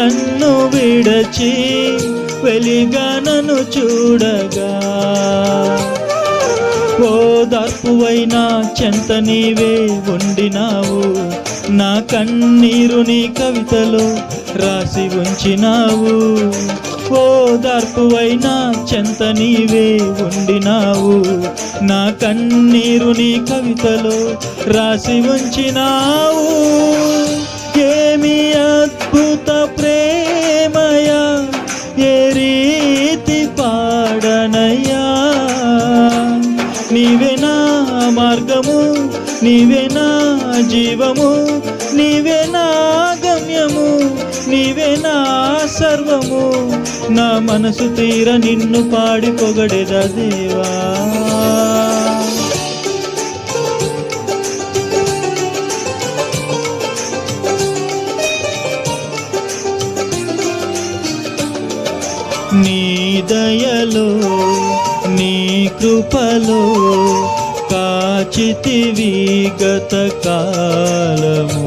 నన్ను విడచి వెలిగా నన్ను చూడగా. ఓ దర్పువైనా చెంత నీవే ఉండినావు నా కన్నీరు నీ కవితలో రాసి ఉంచినావు. ఓ దర్పువైనా చెంత నీవే ఉండినావు నా కన్నీరు నీ కవితలో రాసి ఉంచినావు. పాడనయ్యా నీవే నా మార్గము నీవే నా జీవము నీవే నా గమ్యము నీవే నా సర్వము. నా మనసు తీర నిన్ను పాడి పొగడెదా దేవా. నీ దయలో నీ కృపలో కాచితివి గత కాలము.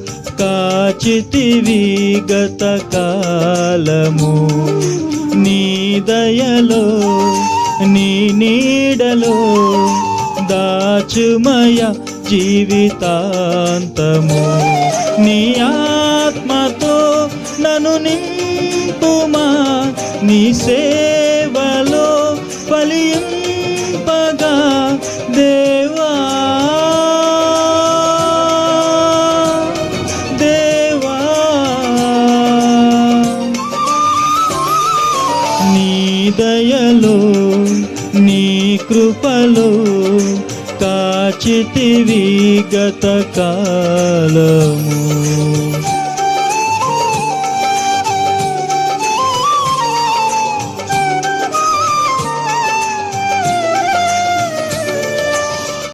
కాచితివి గత కాలము. నీ దయలో నీ నీడలో దాచుమయ జీవితాంతము. నీ ఆత్మతో నను నింపుమా నీ సేవలో ఫలింపగా దయలో నీ కృపలో కాచితివి గత కాలము.